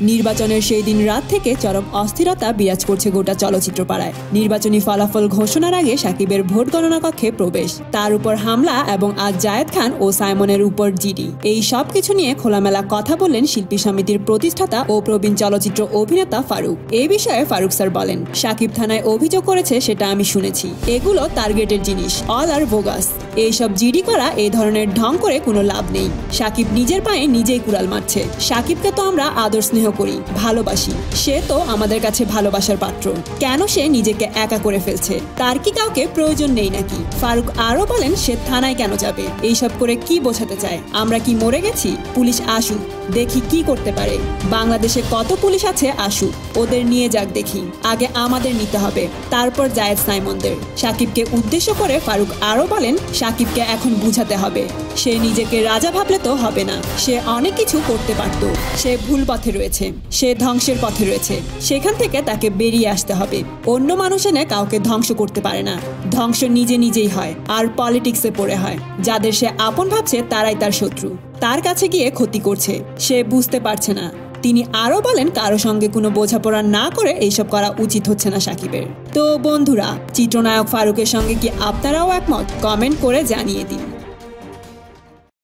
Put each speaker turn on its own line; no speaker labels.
নির্বাচনের সেই দিন রাত থেকে চরম অস্থিরতা বিরাজ করছে গোটা চলচ্চিত্র পাড়ায় নির্বাচনী ফলাফল ঘোষণার আগে সাকিবের ভোট গণনা কক্ষে প্রবেশ। তার উপর হামলা এবং আজ জায়েদ খান ও সাইমনের উপর জিডি। এই সব কিছু নিয়ে খোলামেলা কথা বললেন শিল্পী সমিতির প্রতিষ্ঠাতা ও প্রবীণ চলচ্চিত্র অভিনেতা ফারুক। এই বিষয়ে ফারুক স্যার বলেন, সাকিব থানায় অভিযোগ করেছে, সেটা আমি শুনেছি। এগুলো টার্গেটের জিনিস, অল আর বোগাস। এইসব জিডি করা এই ধরনের ঢং করে কোনো লাভ নেই। সাকিব নিজের পায়ে নিজেই কুড়াল মারছে। সাকিবকে তো আমরা আদর স্নেহ করি, ভালোবাসি। সে তো আমাদের কাছে ভালোবাসার পাত্র। কেন সে নিজেকে একা করে ফেলছে? তার কি কাউকে প্রয়োজন নেই নাকি? ফারুক আরও বলেন, সে থানায় কেন যাবে? এইসব করে কি বোঝাতে চায়? আমরা কি মরে গেছি? পুলিশ আসুক। দেখি কি করতে পারে। বাংলাদেশে কত পুলিশ আছে? আসুক ওদের নিয়ে যাক দেখি। আগে আমাদের নিতে হবে। তারপর জায়েদ সাইমনদের। সাকিবকে উদ্দেশ্য করে ফারুক আরও বলেন, সাকিবকে এখন বুঝাতে হবে। সে নিজেকে রাজা ভাবলে তো হবে না। সে অনেক কিছু করতে পারত। সে ভুল পথে রয়েছে। সে ধ্বংসের পথে রয়েছে। সেখান থেকে তাকে বেরিয়ে আসতে হবে। অন্য মানুষ এনে কাউকে ধ্বংস করতে পারে না। ধ্বংস নিজে নিজেই হয়। আর পলিটিক্সে পড়ে হয়। যাদের সে আপন ভাবছে, তারাই তার শত্রু। তার কাছে গিয়ে ক্ষতি করছে। সে বুঝতে পারছে না। তিনি আরও বলেন, কারও সঙ্গে কোনো বোঝাপড়া না করে এইসব করা উচিত হচ্ছে না সাকিবের। তো বন্ধুরা, চিত্রনায়ক ফারুকের সঙ্গে কি আপনারাও একমত? কমেন্ট করে জানিয়ে দিন।